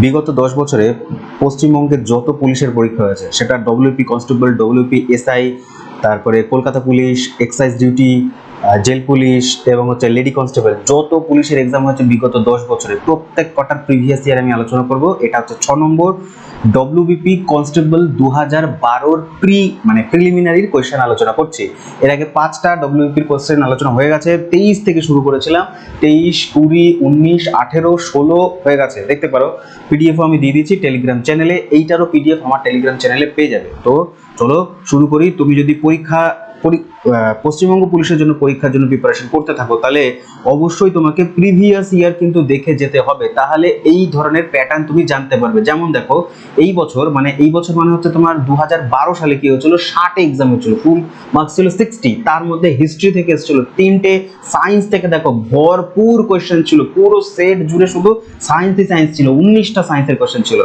বিগত দশ বছরে পশ্চিমবঙ্গের যত পুলিশের পরীক্ষা হয়েছে, সেটা ডব্লিউপি কনস্টেবল ডব্লিউপি এসআই তারপরে Kolkata police excise duty jail police এবং হচ্ছে লেডি কনস্টেবল, যত পুলিশের এক্সাম হচ্ছে বিগত দশ বছরে, প্রত্যেক কটার প্রিভিয়াস ইয়ার আমি আলোচনা করব। এটা হচ্ছে ছ নম্বর ডব্লিউবিপি কনস্টেবল দু হাজার বারোর প্রি মানে প্রিলিমিনারির কোয়েশ্চেন আলোচনা করছি। এর আগে পাঁচটা ডব্লিউবিপির কোয়েশ্চেন আলোচনা হয়ে গেছে, তেইশ থেকে শুরু করেছিলাম, তেইশ, কুড়ি, উনিশ, আঠেরো, ষোলো হয়ে গেছে। দেখতে পারো পিডিএফও আমি দিয়ে দিচ্ছি টেলিগ্রাম চ্যানেলে এইটারও পিডিএফ আমার টেলিগ্রাম চ্যানেলে পেয়ে যাবে। তো চলো শুরু করি। তুমি যদি পরীক্ষা পশ্চিমবঙ্গ পুলিশের জন্য পরীক্ষার জন্য প্রিপারেশন করতে থাকো, তাহলে অবশ্যই তোমাকে প্রিভিয়াস ইয়ার কিন্তু দেখে যেতে হবে। তাহলে এই ধরনের প্যাটার্ন তুমি জানতে পারবে। যেমন দেখো, এই বছর মানে এই বছর মানে হচ্ছে তোমার দু হাজার বারো সালে কি হয়েছিল? ষাট এক্সাম হয়েছিল ফুল মার্কস ছিল সিক্সটি তার মধ্যে হিস্ট্রি থেকে এসেছিল তিনটে সায়েন্স থেকে দেখো ভরপুর কোয়েশ্চেন ছিল, পুরো সেট জুড়ে শুধু সায়েন্সই সায়েন্স ছিল, উনিশটা সায়েন্সের কোয়েশ্চেন ছিল।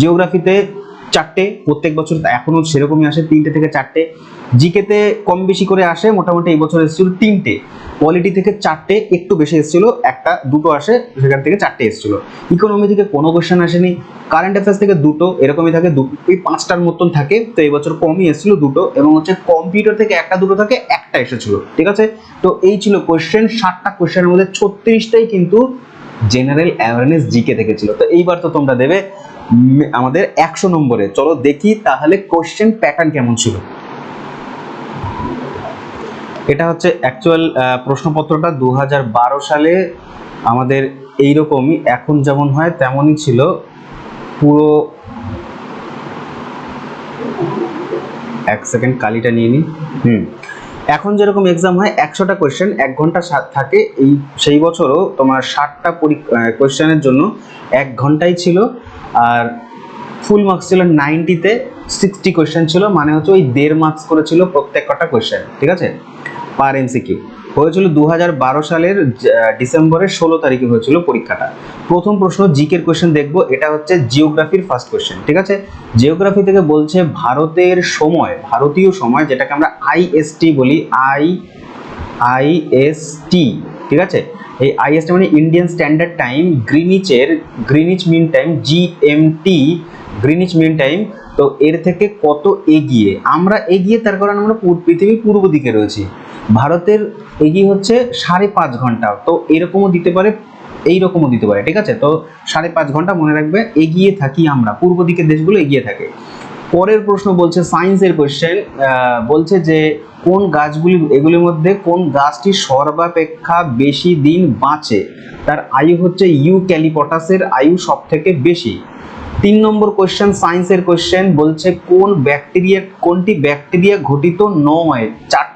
জিওগ্রাফিতে চারটে, প্রত্যেক বছর এখনও সেরকমই আসে তিনটে থেকে চারটে। জিকেতে কম বেশি করে আসে, মোটামুটি এই বছর এসেছিল তিনটে। কোয়ালিটি থেকে চারটে, একটু বেশি এসেছিল, একটা, দুটো আসে, সেখান থেকে চারটে এসেছিল। ইকোনমি থেকে কোনো কোয়েশ্চেন আসেনি কারেন্ট অ্যাফেয়ার্স থেকে দুটো, এরকমই থাকে, দু পাঁচটার মতন থাকে, তো এই বছর কমই এসেছিল দুটো, এবং হচ্ছে কম্পিউটার থেকে একটা, দুটো থাকে, একটা এসেছিল, ঠিক আছে? তো এই ছিল কোয়েশ্চেন ষাটটা কোয়েশ্চেনের মধ্যে ছত্রিশটাই কিন্তু জেনারেল অ্যাওয়ারনেস জিকে থেকে ছিল। তো এইবার তো তোমরা দেবে আমাদের একশো নম্বরে। চলো দেখি তাহলে কোশ্চেন প্যাটার্ন কেমন ছিল। এটা হচ্ছে অ্যাকচুয়াল প্রশ্নপত্রটা দু হাজার বারো সালে আমাদের এইরকমই, এখন যেমন হয় তেমনই ছিল। পুরো এক সেকেন্ড কালিটা নিয়ে নিই। হুম। এখন যেরকম এক্সাম হয়, একশোটা কোয়েশ্চেন এক ঘণ্টা থাকে। এই সেই বছরও তোমার ষাটটা কোয়েশ্চেনের জন্য এক ঘন্টাই ছিল। আর ফুল মার্কস ছিল নাইনটিতে সিক্সটি কোয়েশ্চেন ছিল। মানে হচ্ছে ওই দেড় মার্কস করেছিল প্রত্যেক কটা কোয়েশ্চেন ঠিক আছে? পার এমসিকিউ হয়েছিল দু হাজার বারো সালের ডিসেম্বরের ষোলো তারিখে হয়েছিল পরীক্ষাটা। প্রথম প্রশ্ন জিকের কোয়েশ্চেন দেখব, এটা হচ্ছে জিওগ্রাফির ফার্স্ট কোয়েশ্চেন ঠিক আছে? জিওগ্রাফি থেকে বলছে ভারতের সময়, ভারতীয় সময়, যেটাকে আমরা আইএসটি বলি আই আইএসটি ঠিক আছে? এই আইএসটি মানে Indian standard time গ্রিনিচের Greenwich mean time GMT Greenwich mean time তো এর থেকে কত এগিয়ে? আমরা এগিয়ে, তার কারণ আমরা পৃথিবীর পূর্ব দিকে রয়েছি। ভারতের এগিয়ে হচ্ছে সাড়ে পাঁচ ঘণ্টা। তো এরকমও দিতে পারে এই রকমও দিতে পারে, ঠিক আছে? তো সাড়ে পাঁচ ঘণ্টা মনে রাখবে, এগিয়ে থাকি আমরা, পূর্ব দিকের দেশগুলো এগিয়ে থাকে। পরের প্রশ্ন বলছে সায়েন্সের কোয়েশ্চেন বলছে যে কোন গাছগুলি, এগুলির মধ্যে কোন গাছটি সর্বাপেক্ষা বেশি দিন বাঁচে? তার আয়ু হচ্ছে ইউ ক্যালিপটাসের আয়ু সব থেকে বেশি। তিন নম্বর কোয়েশ্চেন সায়েন্সের কোয়েশ্চেন বলছে, কোন ব্যাকটেরিয়া কোনটি ব্যাকটেরিয়া ঘটিত নয়?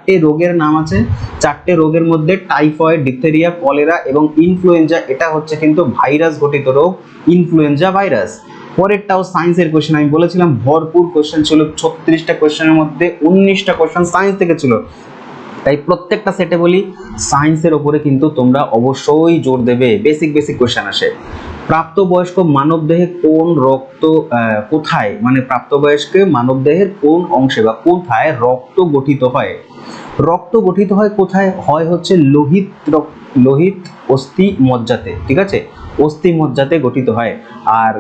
চারটে রোগের নাম আছে। চারটে রোগের মধ্যে টাইফয়েড ডিপথেরিয়া কলেরা এবং ইনফ্লুয়েঞ্জা এটা হচ্ছে কিন্তু ভাইরাস ঘটিত রোগ ইনফ্লুয়েঞ্জা ভাইরাস পরেরটাও সায়েন্সের কোয়েশ্চেন আমি বলেছিলাম, ভরপুর কোশ্চেন ছিল, ছত্রিশটা কোশ্চেনের মধ্যে উনিশটা কোশ্চেন সায়েন্স থেকে ছিল। তাই প্রত্যেকটা সেটে বলি সায়েন্সের ওপরে কিন্তু তোমরা অবশ্যই জোর দেবে। বেসিক বেসিক কোয়েশ্চেন আসে। প্রাপ্তবয়স্ক মানবদেহে কোন রক্ত কোথায়? মানে প্রাপ্তবয়স্কে মানবদেহের কোন অংশে বা কোথায় রক্ত গঠিত হয়? রক্ত গঠিত হয় কোথায়? হয় হচ্ছে লোহিত লোহিত অস্থি মজ্জাতে, ঠিক আছে? অস্থি মজ্জাতে গঠিত হয়। আর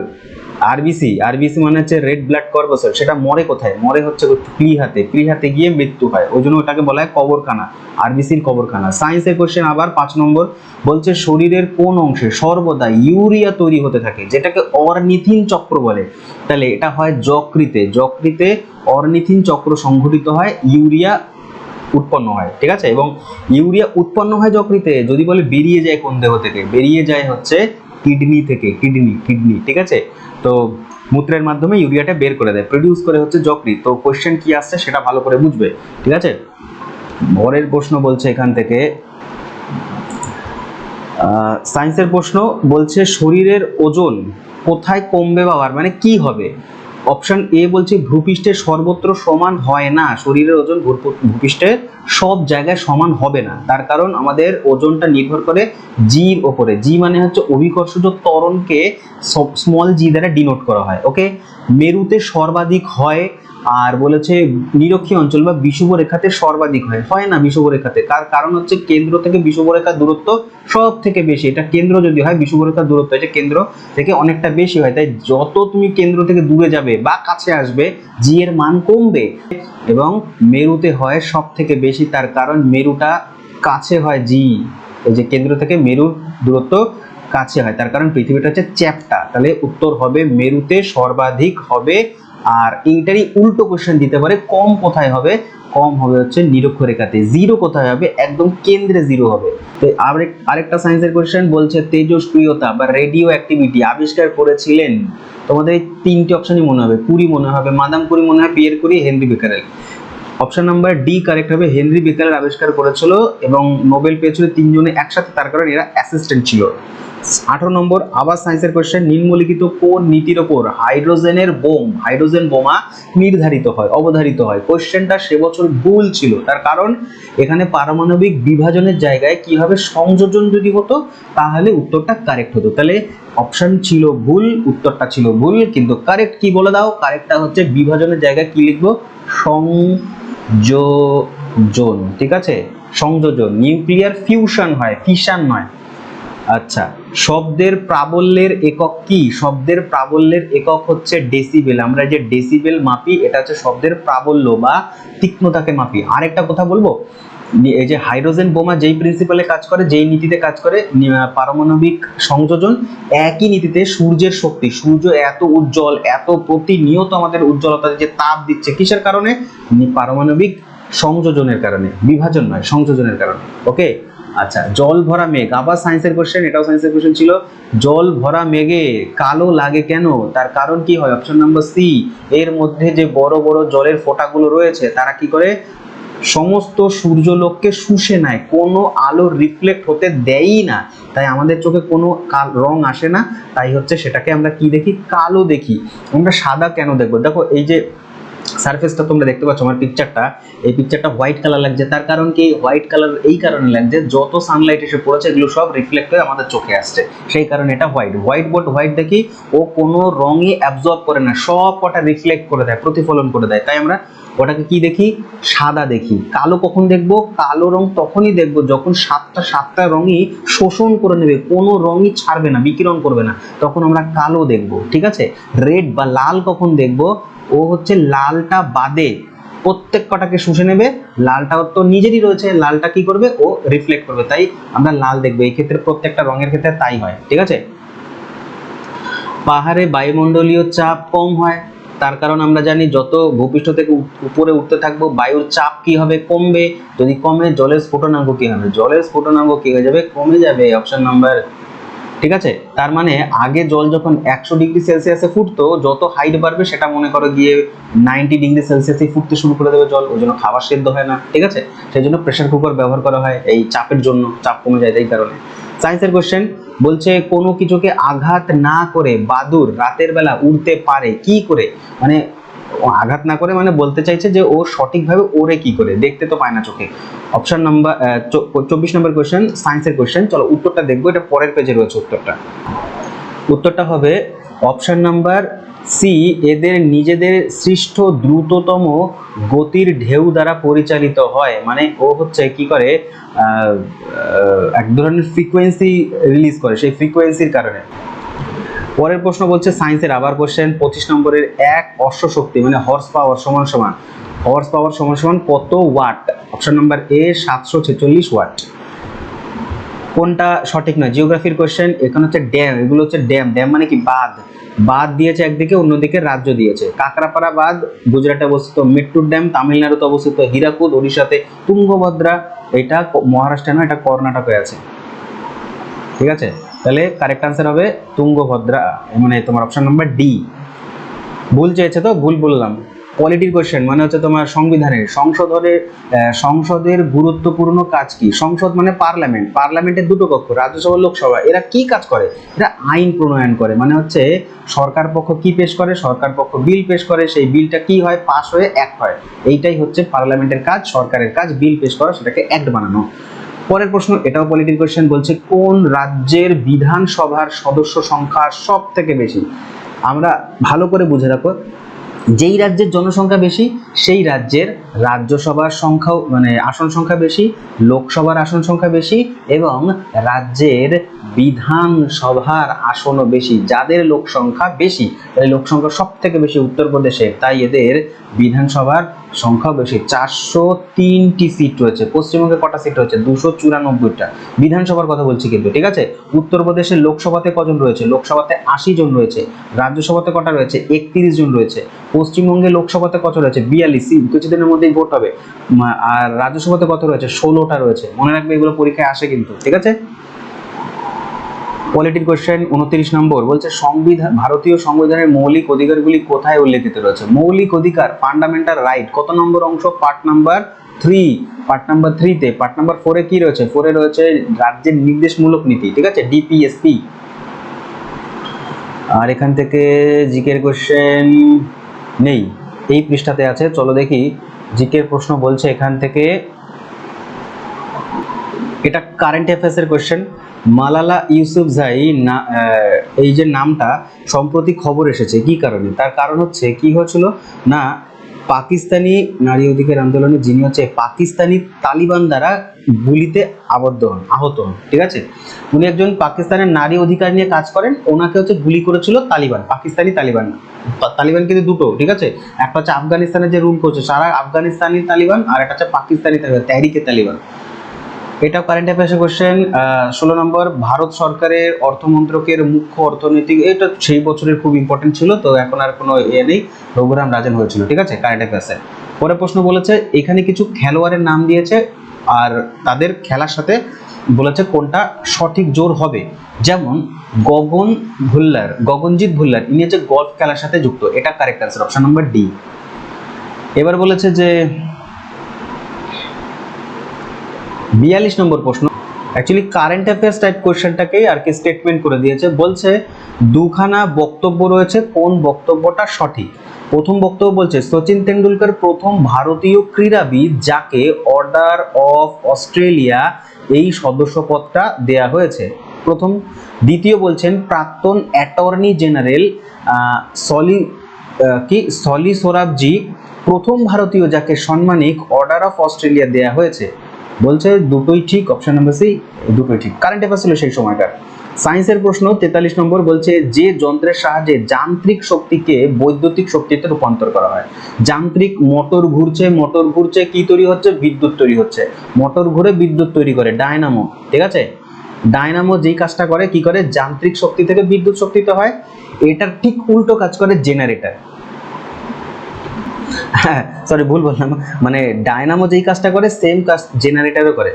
আরবিসি আরবিসি মানে হচ্ছে রেড ব্লাড কর্পোসেল সেটা মরে কোথায়? মরে হচ্ছে প্লিহাতে প্লিহাতে গিয়ে মৃত্যু হয়। ওই জন্য ওটাকে বলা হয় কবরখানা, আরবিসির কবরখানা। সায়েন্সের কোশ্চেন আবার পাঁচ নম্বর, বলছে শরীরের কোন অংশে সর্বদা ইউরিয়া তৈরি হতে থাকে, যেটাকে অর্নিথিন চক্র বলে। তাহলে এটা হয় যকৃতে যকৃতে অর্নিথিন চক্র সংঘটিত হয়, ইউরিয়া উৎপন্ন হয়, ঠিক আছে? এবং ইউরিয়া উৎপন্ন হয় যকৃতে, যদি বলে বেরিয়ে যায় কোন দেহ থেকে? বেরিয়ে যায় হচ্ছে কিডনি থেকে, কিডনি কিডনি, ঠিক আছে? তো মূত্রের মাধ্যমে ইউরিয়াটা বের করে দেয়। প্রডিউস করে হচ্ছে যকৃত তো কোয়েশ্চেন কি আসছে সেটা ভালো করে বুঝবে। ঠিক আছে? পরের প্রশ্ন বলছে এখান থেকে। সায়েন্সের প্রশ্ন বলছে শরীরের ওজন কোথায় কমবে বা মানে কি হবে? অপশন এ বলছে, ভূপৃষ্ঠের সর্বত্র সমান হয় না। শরীরের ওজন ভূপ- ভূপৃষ্ঠের সব জায়গায় সমান হবে না। তার কারণ আমাদের ওজনটা নির্ভর করে জির ওপরে। জি মানে হচ্ছে অভিকর্ষজ ত্বরণকে স্মল জি দ্বারা ডিনোট করা হয়। ওকে মেরুতে সর্বাধিক হয় আর বলেছে নিরক্ষীয় অঞ্চল বা বিষুব রেখাতে সর্বাধিক হয়। হয় না বিষুব রেখাতে কার কারণ হচ্ছে কেন্দ্র থেকে বিষুব রেখার দূরত্ব সব থেকে বেশি। এটা কেন্দ্র যদি হয় বিষুব রেখার দূরত্ব এটা কেন্দ্র থেকে অনেকটা বেশি হয়। তাই যত তুমি কেন্দ্র থেকে দূরে যাবে বা কাছে আসবে, জি এর মান কমবে। এবং মেরুতে হয় সব থেকে বেশি। তার কারণ মেরুটা কাছে হয়, জি। এই যে কেন্দ্র থেকে মেরুর দূরত্ব কাছে হয়। তার কারণ পৃথিবীটা হচ্ছে চ্যাপ্টা। তাহলে উত্তর হবে মেরুতে সর্বাধিক হবে আর এইটারই উল্টো কোশ্চেন দিতে পারে, কম কোথায় হবে? কম হবে হচ্ছে নিরক্ষরেখাতে। জিরো কোথায় হবে? একদম কেন্দ্রে জিরো হবে। তো আরেক আরেকটা সায়েন্সের কোশ্চেন বলছে, তেজস্ক্রিয়তা বা রেডিও অ্যাক্টিভিটি আবিষ্কার করেছিলেন। তোমাদের এই তিনটি অপশনই মনে হবে। কুরি মনে হবে, মাদাম কুরি মনে হয় Pierre Curie Henri Becquerel option number D correct হবে হেনরি বেকারেল আবিষ্কার করেছিল এবং নোবেল পেয়েছিল তিনজনে একসাথে, তার কারণে এরা অ্যাসিস্ট্যান্ট ছিল। আঠারো নম্বর আবার সায়েন্সের কোশ্চেন নিম্নলিখিত কোন নীতির ওপর হাইড্রোজেনের বোম, হাইড্রোজেন বোমা নির্ধারিত হয়, অবধারিত হয়? কোশ্চেনটা সে বছর ভুল ছিল। তার কারণ, এখানে পারমাণবিক বিভাজনের জায়গায় কি হবে সংযোজন যদি হতো, তাহলে উত্তরটা কারেক্ট হতো। তাহলে অপশন ছিল ভুল, উত্তরটা ছিল ভুল, কিন্তু কারেক্ট কি বলে দাও? কারেক্টটা হচ্ছে বিভাজনের জায়গায় কি লিখব? সংযোজন, ঠিক আছে? সংযোজন নিউক্লিয়ার ফিউশন হয় ফিশন নয়। আচ্ছা শব্দের প্রাবল্যের একক কি? শব্দের প্রাবল্যের একক হচ্ছে ডেসিবেল আমরা যে ডেসিবেল মাপি, এটা হচ্ছে শব্দের প্রাবল্য বা তীক্ষ্ণতাকে মাপি। আরেকটা কথা বলব, এই যে হাইড্রোজেন বোমা যেই প্রিন্সিপালে কাজ করে, যেই নীতিতে কাজ করে পারমাণবিক সংযোজন, একই নীতিতে সূর্যের শক্তি। সূর্য এত উজ্জ্বল, এত প্রতিনিয়ত আমাদের উজ্জ্বলতা যে তাপ দিচ্ছে কিসের কারণে? পারমাণবিক সংযোজনের কারণে। বিভাজন নয়, সংযোজনের কারণে। ওকে আচ্ছা জল ভরা মেঘ। আবার সায়েন্সের কোশ্চেন এটাও সায়েন্সের কোশ্চেন ছিল। জল ভরা মেঘে কালো লাগে কেন? তার কারণ কি হয়? অপশন নাম্বার সি এর মধ্যে যে বড় বড় জলের ফোঁটাগুলো রয়েছে, তারা কি করে? সমস্ত সূর্যলোককে শুষে নেয়। কোনো আলো রিফ্লেক্ট হতে দেয়ই না। তাই আমাদের চোখে কোনো রং আসে না। তাই হচ্ছে সেটাকে আমরা কি দেখি? কালো দেখি। আমরা সাদা কেন দেখব? দেখো, এই যে সারফেসটা তোমরা দেখতে পাচ্ছ আমার পিকচারটা এই পিকচারটা হোয়াইট কালার লাগছে। তার কারণ কি? হোয়াইট কালার এই কারণে লাগছে, যত সানলাইট এসে পড়েছে, এগুলো সব রিফ্লেক্ট হয়ে আমাদের চোখে আসছে। সেই কারণে এটা হোয়াইট হোয়াইট বোর্ড হোয়াইট দেখি, ও কোনো রঙই অ্যাবজর্ব করে না। সব কটা রিফ্লেক্ট করে দেয়, প্রতিফলন করে দেয়। তাই আমরা ওটাকে কি দেখি? সাদা দেখি। কালো কখন দেখব? কালো রং তখনই দেখব যখন সাতটা সাতটা রঙই শোষণ করে নেবে। কোনো রঙই ছাড়বে না, বিকিরণ করবে না। তখন আমরা কালো দেখব, ঠিক আছে? রেড বা লাল কখন দেখব? ও হচ্ছে লালটা বাদে প্রত্যেক কটাকে শুষে নেবে। লালটা তো নিজেরই রয়েছে, লালটা কি করবে? ও রিফ্লেক্ট করবে। তাই আমরা লাল দেখব। এই ক্ষেত্রে প্রত্যেকটা রঙের ক্ষেত্রে তাই হয়, ঠিক আছে? পাহাড়ে বায়ুমণ্ডলীয় চাপ কম হয় তার কারণ আমরা জানি যত ভূপৃষ্ঠ থেকে উপরে উঠতে থাকব, বায়ুর চাপ কি হবে কমবে? যদি কমে, জলের স্ফুটনাঙ্ক কি হবে? জলের স্ফুটনাঙ্ক কি হয়ে যাবে? কমে যাবে অপশন নাম্বার ঠিক আছে? তার মানে আগে জল যখন একশো ডিগ্রি সেলসিয়াসে ফুটতো, যত হাইট বাড়বে সেটা মনে করো গিয়ে নাইনটি ডিগ্রি সেলসিয়াসে ফুটতে শুরু করে দেবে জল, ওই জন্য খাবার সেদ্ধ হয় না, ঠিক আছে? সেই জন্য প্রেশার কুকার ব্যবহার করা হয় এই চাপের জন্য, চাপ কমে যায় এই কারণে। সায়েন্সের কোশ্চেন বলছে কোনো কিছুকে আঘাত না করে বাদুর রাতের বেলা উড়তে পারে। কি করে? মানে আঘাত না করে মানে বলতে চাইছে যে ও সঠিকভাবে ওরে কি করে? দেখতে তো পায় না চোখে। অপশন নাম্বার চব্বিশ নম্বর কোয়েশ্চেন সায়েন্সের কোয়েশ্চেন চলো উত্তরটা দেখব, এটা পরের পেজে রয়েছে উত্তরটা। উত্তরটা হবে অপশান নাম্বার সি এদের নিজেদের সৃষ্ট দ্রুততম গতির ঢেউ দ্বারা পরিচালিত হয়। মানে ও হচ্ছে কি করে? এক ধরনের ফ্রিকোয়েন্সি রিলিজ করে, সেই ফ্রিকোয়েন্সির কারণে। পরের প্রশ্ন বলছে সায়েন্সের আবার কোশ্চেন পঁচিশ নম্বরের এক অশ্ব শক্তি মানে হর্স পাওয়ার সমান সমান। হর্স পাওয়ার সমান সমান কত ওয়াট অপশন নাম্বার এ সাতশো ছেচল্লিশ ওয়াট কোনটা সঠিক নয়? জিওগ্রাফির কোশ্চেন এখানে হচ্ছে ড্যাম এগুলো হচ্ছে ড্যাম ড্যাম মানে কি বাঁধ? বাঁধ দিয়েছে একদিকে, অন্যদিকে রাজ্য দিয়েছে। কাকরাপাড়া বাঁধ, গুজরাটে অবস্থিত মেট্টুর ড্যাম তামিলনাড়ুতে অবস্থিত হীরাকুদ, ওড়িশাতে তুঙ্গভদ্রা, এটা মহারাষ্ট্রে নয় এটা কর্ণাটকে আছে। ঠিক আছে? তাহলে কারেক্ট আনসার হবে তুঙ্গভদ্রা মানে তোমার অপশন নাম্বার ডি ভুল চেয়েছে তো? ভুল বললাম। পলিটির কোশ্চেন মানে হচ্ছে তোমার সংবিধানের, সংসদের সংসদের গুরুত্বপূর্ণ কাজ কি? সংসদ মানে পার্লামেন্ট পার্লামেন্টের দুটো কক্ষ, রাজ্যসভা, লোকসভা, এরা কি কাজ করে? এরা আইন প্রণয়ন করে মানে হচ্ছে সরকার পক্ষ কি পেশ করে, সরকার পক্ষ বিল পেশ করে, সেই বিলটা কি হয়? পাশ হয়ে অ্যাক্ট হয়। এইটাই হচ্ছে পার্লামেন্টের কাজ, সরকারের কাজ, বিল পেশ করা, সেটাকে অ্যাক্ট বানানো। পরের প্রশ্ন, এটাও পলিটিক্যাল কোশ্চেন বলছে কোন রাজ্যের বিধানসভার সদস্য সংখ্যা সব থেকে বেশি? আমরা ভালো করে বুঝে রাখো যেই রাজ্যের জনসংখ্যা বেশি, সেই রাজ্যের রাজ্যসভার সংখ্যাও মানে আসন সংখ্যা বেশি, লোকসভার আসন সংখ্যা বেশি এবং রাজ্যের বিধানসভার আসনও বেশি, যাদের লোক সংখ্যা বেশি তাই লোক সংখ্যা সব থেকে বেশি উত্তরপ্রদেশে তাই এদের বিধানসভার সংখ্যা বেশি। চারশো তিনটি সিট রয়েছে, পশ্চিমবঙ্গে কটা সিট রয়েছে? দুশো চুরানব্বইটা। বিধানসভার কথা বলছি কিন্তু, ঠিক আছে? উত্তরপ্রদেশের লোকসভাতে কজন রয়েছে? লোকসভাতে আশি জন রয়েছে। রাজ্যসভাতে কটা রয়েছে? একত্রিশ জন রয়েছে। পশ্চিমবঙ্গে লোকসভাতে কত রয়েছে? বিয়াল্লিশ। সিট কিছুদিনের মধ্যেই ভোট হবে। আর রাজ্যসভাতে কত রয়েছে? ষোলোটা রয়েছে। মনে রাখবে এগুলো পরীক্ষায় আসে কিন্তু, ঠিক আছে? পলিটির কোশ্চেন উনত্রিশ নম্বর, বলছে সংবিধান, ভারতীয় সংবিধানের মৌলিক অধিকারগুলি কোথায় উল্লেখিত রয়েছে? মৌলিক অধিকার ফান্ডামেন্টাল রাইট কত নম্বর অংশ? Part number three part number থ্রিতে পার্ট নাম্বার ফোরে কি রয়েছে? ফোরে রয়েছে রাজ্যের নির্দেশমূলক নীতি, ঠিক আছে? ডিপিএসপি আর এখান থেকে জিকের কোশ্চেন নেই, এই পৃষ্ঠাতে আছে, চলো দেখি জিকের প্রশ্ন বলছে এখান থেকে, এটা কারেন্ট অ্যাফেয়ার্সের কোশ্চেন মালালা ইউসুফজাই না এই যে নামটা সম্প্রতি খবর এসেছে, কি কারণে? তার কারণ হচ্ছে, কি হয়েছিল? না, পাকিস্তানি নারী অধিকার আন্দোলনে যিনি হচ্ছে পাকিস্তানি তালিবান দ্বারা গুলিতে আবদ্ধ হন, আহত হন, ঠিক আছে? উনি একজন পাকিস্তানের নারী অধিকার নিয়ে কাজ করেন, ওনাকে হচ্ছে গুলি করেছিল তালিবান, পাকিস্তানি তালিবান। তালিবান কিন্তু দুটো, ঠিক আছে? একটা হচ্ছে আফগানিস্তানে যে রুল করছে, সারা আফগানিস্তানি তালিবান, আর একটা হচ্ছে পাকিস্তানি তালিবান, তেহরিকে তালিবান। এটাও কারেন্ট অ্যাফেয়ার্সের কোশ্চেন ষোলো নম্বর, ভারত সরকারের অর্থমন্ত্রকের মুখ্য অর্থনৈতিক এটা সেই বছরের খুব ইম্পর্টেন্ট ছিল, তো এখন আর কোনো ইয়ে নেই রঘুরাম রাজন হয়েছিল, ঠিক আছে কারেন্ট অ্যাফেয়ার্সে পরে প্রশ্ন বলেছে, এখানে কিছু খেলোয়াড়ের নাম দিয়েছে, আর তাদের খেলার সাথে বলেছে কোনটা সঠিক জোর হবে। যেমন, গগন ভুল্লার, গগনজিৎ ভুল্লার, ইনি হচ্ছে গলফ খেলার সাথে যুক্ত, এটা correct answer option number D এবার বলেছে যে বিয়াল্লিশ নম্বর প্রশ্ন। অ্যাকচুয়ালি কারেন্ট অ্যাফেয়ার্স টাইপ কোয়েশ্চেনটাকেই আর কি স্টেটমেন্ট করে দিয়েছে। বলছে, দুখানা বক্তব্য রয়েছে, কোন বক্তব্যটা সঠিক? প্রথম বক্তব্য বলছে, সচিন তেন্ডুলকর প্রথম ভারতীয় ক্রীড়াবিদ যাকে অর্ডার অফ অস্ট্রেলিয়া এই সদস্যপদটা দেয়া হয়েছে। প্রথম। দ্বিতীয় বলছেন, প্রাক্তন অ্যাটর্নি জেনারেল সলি কি? সলি সোরাবজি প্রথম ভারতীয় যাকে সম্মানিক অর্ডার অফ অস্ট্রেলিয়া দেয়া হয়েছে। বলছে দুটোই ঠিক অপশন নাম্বার সি দুটোই ঠিক। কারেন্ট অ্যাফেয়ার ছিল সেই সময়কার সায়েন্সের প্রশ্ন, তেতাল্লিশ নম্বর বলছে যে যন্ত্রের সাহায্যে যান্ত্রিক শক্তিকে বৈদ্যুতিক শক্তিতে রূপান্তর করা হয়। যান্ত্রিক মোটর ঘুরছে মোটর ঘুরছে, কি তৈরি হচ্ছে? বিদ্যুৎ তৈরি হচ্ছে। মোটর ঘুরে বিদ্যুৎ তৈরি করে, ডায়নামো, ঠিক আছে? ডায়নামো যেই কাজটা করে, কি করে? যান্ত্রিক শক্তি থেকে বিদ্যুৎ শক্তিতে হয়। এটার ঠিক উল্টো কাজ করে জেনারেটর সরি ভুল বললাম। মানে ডায়নামো যেই কাজটা করে সেম কাজ জেনারেটারও করে।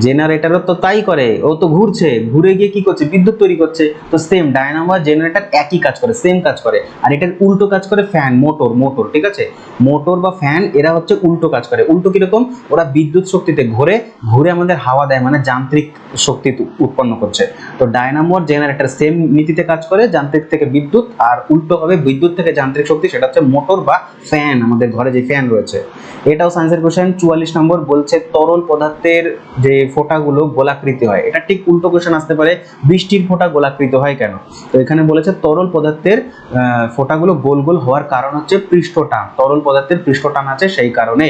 জেনারেটরও তো তাই করে, ও তো ঘুরছে, ঘুরে গিয়ে কি করছে? বিদ্যুৎ তৈরি করছে। তো সেম ডায়নামো আর জেনারেটর একই কাজ করে সেম কাজ করে। আর এটার উল্টো কাজ করে ফ্যান মোটর মোটর ঠিক আছে? মোটর বা ফ্যান এরা হচ্ছে উল্টো কাজ করে। উল্টো কীরকম? ওরা বিদ্যুৎ শক্তিতে ঘুরে ঘুরে আমাদের হাওয়া দেয় মানে যান্ত্রিক শক্তি উৎপন্ন করছে। তো ডায়নামো আর জেনারেটর সেম নীতিতে কাজ করে, যান্ত্রিক থেকে বিদ্যুৎ, আর উল্টো বিদ্যুৎ থেকে যান্ত্রিক শক্তি, সেটা হচ্ছে মোটর বা ফ্যান আমাদের ঘরে যে ফ্যান রয়েছে। এটাও সায়েন্সের কোশ্চেন চুয়াল্লিশ নম্বর বলছে তরল পদার্থের যে ফোঁটাগুলো গোলাকৃতি হয়। এটা ঠিক উল্টো কোশ্চেন আসতে পারে, বৃষ্টির ফোঁটা গোলাকৃতি হয় কেন? তো এখানে বলেছে তরল পদার্থের ফোঁটাগুলো গোল গোল হওয়ার কারণ হচ্ছে পৃষ্ঠটান। তরল পদার্থের পৃষ্ঠটান আছে সেই কারণে।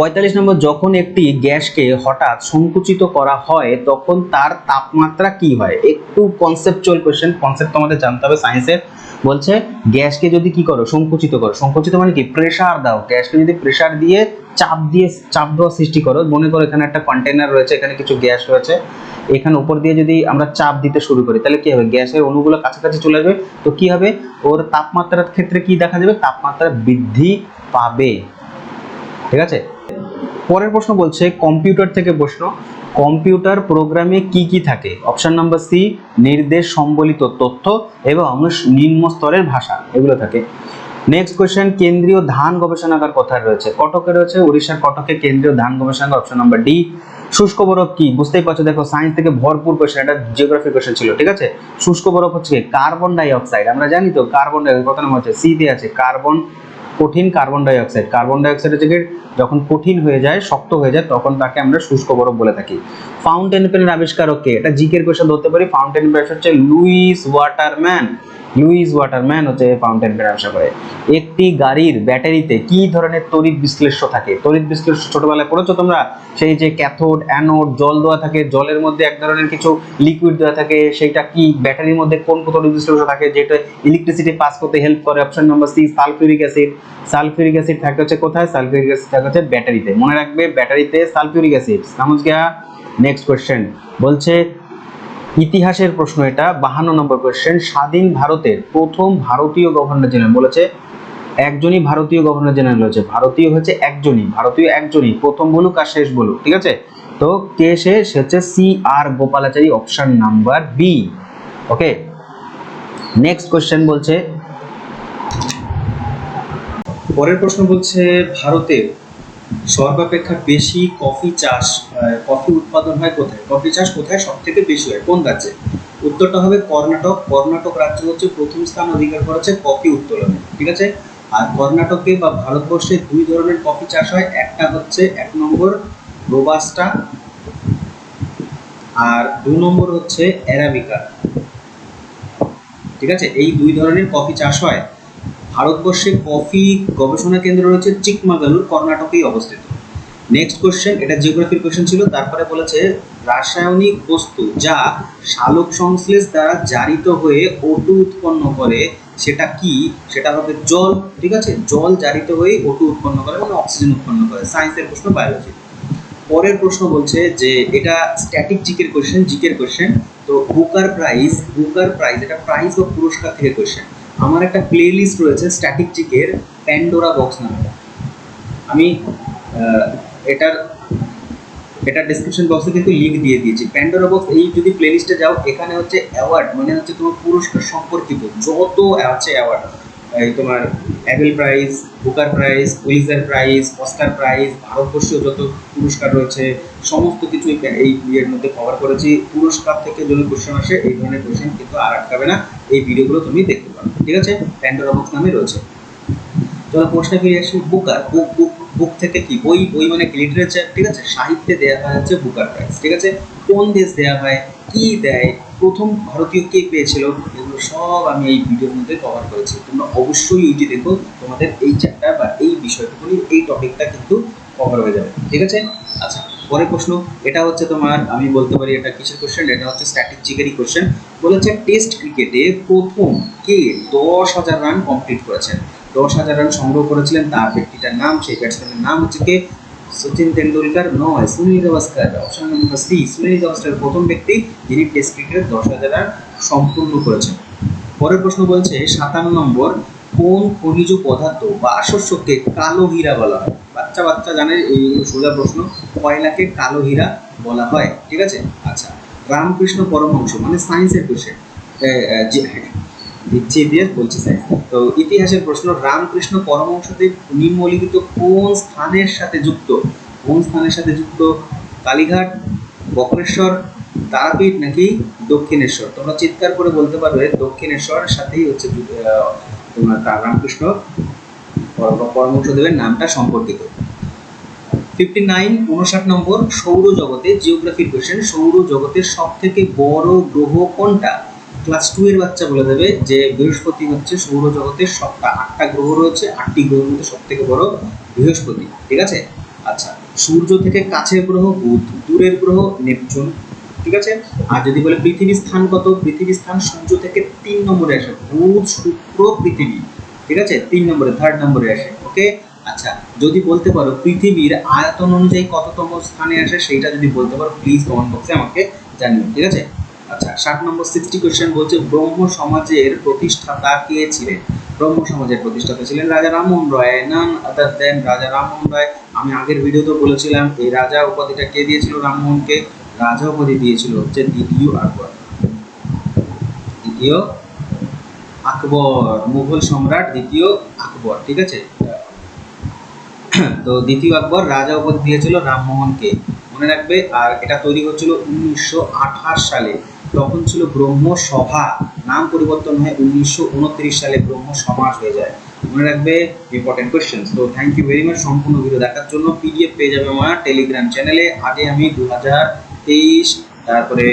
পঁয়তাল্লিশ নম্বর, যখন একটি গ্যাসকে হঠাৎ সংকুচিত করা হয়, তখন তার তাপমাত্রা কি হয়? একটু কনসেপচুয়াল কোশ্চেন কনসেপ্ট তোমাদের জানতে হবে সায়েন্সের বলছে, গ্যাসকে যদি কি করো? সংকুচিত করো। সংকুচিত মানে কি? প্রেসার দাও। গ্যাসকে যদি প্রেসার দিয়ে চাপ দিয়ে, চাপ দেওয়া সৃষ্টি করো, মনে করো এখানে একটা কন্টেনার রয়েছে, এখানে কিছু গ্যাস রয়েছে। এখানে উপর দিয়ে যদি আমরা চাপ দিতে শুরু করি, তাহলে কি হবে? গ্যাসের অণুগুলো কাছাকাছি চলে আসবে। তো কি হবে? ওর তাপমাত্রার ক্ষেত্রে কি দেখা যাবে? তাপমাত্রা বৃদ্ধি পাবে। ঠিক আছে? পরের প্রশ্ন বলছে কম্পিউটার থেকে প্রশ্ন কম্পিউটার প্রোগ্রামে কি কি থাকে? অপশন নাম্বার সি নির্দেশ সম্বলিত তথ্য এবং নিম্ন স্তরের ভাষা, এগুলো থাকে। নেক্সট কোয়েশ্চেন কেন্দ্রীয় ধান গবেষণাগার কোথায় রয়েছে? কটকে রয়েছে, উড়িষ্যার কটকে কেন্দ্রীয় ধান গবেষণাগার অপশন নাম্বার ডি শুষ্ক বরফ কি? বুঝতেই পারছ, দেখো সায়েন্স থেকে ভরপুর কোয়েশ্চেন এটা জিওগ্রাফি কোয়েশ্চেন ছিল, ঠিক আছে? শুষ্ক বরফ হচ্ছে কার্বন ডাই অক্সাইড আমরা জানি তো কার্বন ডাই কত নাম হচ্ছে সি তে আছে কার্বন কঠিন কার্বন ডাইঅক্সাইড কার্বন ডাইঅক্সাইডের হচ্ছে যখন কঠিন হয়ে যায়, শক্ত হয়ে যায়, তখন তাকে আমরা শুষ্ক বরফ বলে থাকি। ফাউন্টেন পেনের আবিষ্কারক কে? এটা জিকের কোশ্চেন ধরতে পারি। ফাউন্টেন পেন হচ্ছে লুইস ওয়াটারম্যান লুইস ওয়াটারম্যান হচ্ছে ফাউন্টেন পেন আবিষ্কার করে। একটি গাড়ির ব্যাটারিতে কি ধরনের তড়িৎ বিশ্লেষ্য থাকে? তড়িৎ বিশ্লেষ্য ছোটবেলায় পড়েছো তোমরা? সেই যে ক্যাথোড, অ্যানোড, জল দেওয়া থাকে, জলের মধ্যে এক ধরনের কিছু লিকুইড দেওয়া থাকে, সেইটা কি ব্যাটারির মধ্যে কোন তড়িৎ বিশ্লেষ্য থাকে? যেটা ইলেকট্রিসিটি পাস করতে হেল্প করে? Option number C sulphuric acid sulphuric acid থাকে হচ্ছে কোথায়? সালফিউরিক অ্যাসিড থাকে হচ্ছে ব্যাটারিতে। মনে রাখবে, ব্যাটারিতে সালফিউরিক অ্যাসিড সমঝ গিয়া নেক্সট কোয়েশ্চেন বলছে ইতিহাসের প্রশ্ন এটা। বাহান্ন নম্বর কোয়েশ্চেন স্বাধীন ভারতের প্রথম ভারতীয় গভর্নর জেনারেল বলেছে, একজনই ভারতীয় গভর্নর জেনারেল হচ্ছে ভারতীয় হচ্ছে একজনই, ভারতীয় একজনই। প্রথম বলুক আর শেষ বলুক, ঠিক আছে? তো কে সে? হচ্ছে C R Gopalachari option number B okay next question বলছে, পরের প্রশ্ন বলছে, ভারতের সর্বাপেক্ষা বেশি কফি চাষ কফি উৎপাদন হয় কোথায়? কফি চাষ কোথায় সব থেকে বেশি হয়? কোন রাজ্যে? উত্তরটা হবে কর্ণাটক। কর্ণাটক রাজ্য হচ্ছে প্রথম স্থান অধিকার করেছে কফি উত্তোলনে, ঠিক আছে? আর কর্ণাটকে বা ভারতবর্ষে দুই ধরনের কফি চাষ হয়। একটা হচ্ছে এক নম্বর রোবাস্টা, আর দু নম্বর হচ্ছে অ্যারাবিকা। ঠিক আছে? এই দুই ধরনের কফি চাষ হয়। ভারতবর্ষে কফি গবেষণা কেন্দ্র রয়েছে চিকমাগালুর কর্ণাটকেই অবস্থিত। নেক্সট কোশ্চেন এটা জিওগ্রাফির কোশ্চেন ছিল, তারপরে বলেছে রাসায়নিক বস্তু যা সালোক সংশ্লেষ দ্বারা জারিত হয়ে ওটু উৎপন্ন করে, সেটা কি? সেটা হবে জল, ঠিক আছে? জল জারিত হয়ে ওটু উৎপন্ন করে মানে অক্সিজেন উৎপন্ন করে সায়েন্সের প্রশ্ন বায়োলজি পরের প্রশ্ন বলছে যে এটা স্ট্যাটিক জিকের কোশ্চেন জিকের কোশ্চেন তো বুকার প্রাইজ বুকার প্রাইজ এটা প্রাইজ ও পুরস্কার থেকে কোশ্চেন আমার একটা প্লে লিস্ট রয়েছে স্ট্যাটিক প্যান্ডোরা বক্স নামে। আমি এটার এটা ডিসক্রিপশন বক্সে কিন্তু লিঙ্ক দিয়ে দিয়েছি। প্যান্ডোরা বক্স এই যদি প্লে লিস্টে যাও, এখানে হচ্ছে অ্যাওয়ার্ড মানে হচ্ছে তোমার পুরস্কার সম্পর্কিত যত আছে অ্যাওয়ার্ড তোমার অ্যাবেল প্রাইজ বুকার প্রাইজ উইজার প্রাইজ অস্কার প্রাইজ ভারতবর্ষীয় যত পুরস্কার রয়েছে, সমস্ত কিছু এই ইয়ের মধ্যে কভার করেছি। পুরস্কার থেকে যদি কোশ্চেন আসে, এই ধরনের কোশ্চেন কিন্তু আর আটকাবে না। এই ভিডিওগুলো তুমি দেখতে পারো, ঠিক আছে? প্যান্ডোরা বক্স নামে রয়েছে। চলো প্রশ্নে ফিরে আসি বুকার বুক বুক বুক থেকে কি? বই বই মানে লিটারেচার ঠিক আছে? সাহিত্যে দেওয়া হয় হচ্ছে বুকার প্রাইজ ঠিক আছে? কোন দেশ দেওয়া হয়? কি দেয়? প্রথম ভারতীয় কে পেয়েছিল? এগুলো সব আমি এই ভিডিওর মধ্যে কভার করেছি। তোমরা অবশ্যই এইটি দেখো। তোমাদের এই চ্যাপ্টার বা এই বিষয়টুকুনি, এই টপিকটা কিন্তু কভার হয়ে যাবে। ঠিক আছে? আচ্ছা পরের প্রশ্ন। এটা হচ্ছে তোমার, আমি বলতে পারি এটা কিসের কোশ্চেন এটা হচ্ছে স্ট্যাটিস্টিকেরই কোশ্চেন বলেছে টেস্ট ক্রিকেটে প্রথম কে দশ হাজার রান কমপ্লিট করেছেন দশ হাজার রান সংগ্রহ করেছিলেন তার ব্যক্তিটার নাম, সেই ব্যাটসম্যানের নাম হচ্ছে কে? সচিন তেন্ডুলকার নয়, Sunil Gavaskar. Option number C, Sunil Gavaskar প্রথম ব্যক্তি, যিনি টেস্ট ক্রিকেটে দশ হাজার রান সম্পূর্ণ করেছেন। পরের প্রশ্ন বলছে, সাতান্ন নম্বর, কোন খনিজ পদার্থ বা আশস্যকে কালো হীরা বলা হয়? বাচ্চা বাচ্চা জানে এই সোজা প্রশ্ন, কয়লাকে কালো হীরা বলা হয়, ঠিক আছে? আচ্ছা রামকৃষ্ণ পরমহংস মানে সায়েন্সের কোশ্চেন দিয়ে সায়েন্স তো ইতিহাসের প্রশ্ন, রামকৃষ্ণ পরমহংসদেব নিম্নলিখিত কোন স্থানের সাথে যুক্ত? কোন স্থানের সাথে যুক্ত? কালীঘাট, বক্রেশ্বর, তারাপীঠ নাকি দক্ষিণেশ্বর? তোমরা চিৎকার করে বলতে পারবে, দক্ষিণেশ্বর সাথেই হচ্ছে তোমার তার রামকৃষ্ণ পরম- পরমহংসদেবের নামটা সম্পর্কিত। ফিফটি নাইন উনষাট নম্বর, সৌরজগতে জিওগ্রাফির কোশ্চেন সৌরজগতের সব থেকে বড় গ্রহ কোনটা? ক্লাস টু এর বাচ্চা বলে দেবে যে বৃহস্পতি হচ্ছে সৌরজগতের সবটা আটটা গ্রহ রয়েছে, আটটি গ্রহের মধ্যে সব থেকে বড় বৃহস্পতি, ঠিক আছে? আচ্ছা সূর্য থেকে কাছের গ্রহ, বুধ দূরের গ্রহ, নেপচুন, ঠিক আছে? আর যদি বলে পৃথিবীর স্থান কত? পৃথিবীর স্থান সূর্য থেকে তিন নম্বরে আসে, বুধ, শুক্র, পৃথিবী, ঠিক আছে? তিন নম্বরে থার্ড নম্বরে আসে ওকে আচ্ছা যদি বলতে পারো পৃথিবীর আয়তন অনুযায়ী কততম স্থানে আসে, সেইটা যদি বলতে পারো প্লিজ কমেন্ট বক্সে আমাকে জানিও, ঠিক আছে? আচ্ছা ষাট নম্বর সিক্সটি কোয়েশ্চেন বলছে, ব্রহ্ম সমাজের প্রতিষ্ঠাতা কে ছিলেন? ব্রহ্ম সমাজের প্রতিষ্ঠাতা ছিলেন রাজা রামমোহন রায়। নান আদার দেন রাজা রামমোহন রায়। আমি আগের ভিডিওতে বলেছিলাম, এই রাজা উপাধিটা কে দিয়েছিল রামমোহনকে? রাজা উপাধি দিয়েছিল হচ্ছে দ্বিতীয় আকবর। দ্বিতীয় আকবর, মুঘল সম্রাট দ্বিতীয় আকবর, ঠিক আছে? তো দ্বিতীয় আকবর রাজা উপাধি দিয়েছিল রামমোহনকে। মনে রাখবে, আর এটা তৈরি হচ্ছিল উনিশশো আঠাশ সালে। তখন ছিল ব্রহ্ম সভা নাম পরিবর্তন হয় উনিশশো উনত্রিশ সালে ব্রহ্ম সমাজ হয়ে যায়। মনে রাখবে ইম্পর্টেন্ট কোয়েশ্চেন তো থ্যাংক ইউ ভেরি মাচ সম্পূর্ণ ভিডিও দেখার জন্য পিডিএফ পেয়ে যাবে আমার টেলিগ্রাম চ্যানেলে আগে আমি দু হাজার তেইশ, তারপরে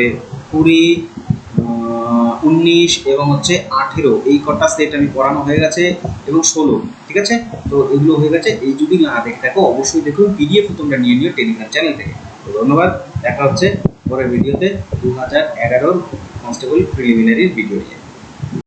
কুড়ি উনিশ এবং হচ্ছে আঠেরো। এই কটা সেট আমি পড়ানো হয়ে গেছে এবং ষোলো। ঠিক আছে? তো এগুলো হয়ে গেছে। এই যদি না দেখে থাকো, অবশ্যই দেখুন। পিডিএফ তোমরা নিয়ে নিও টেলিগ্রাম চ্যানেল থেকে। তো ধন্যবাদ। দেখা হচ্ছে পরের ভিডিওতে। দু হাজার এগারোর কনস্টেবল প্রিলিমিনারির ভিডিও নিয়ে।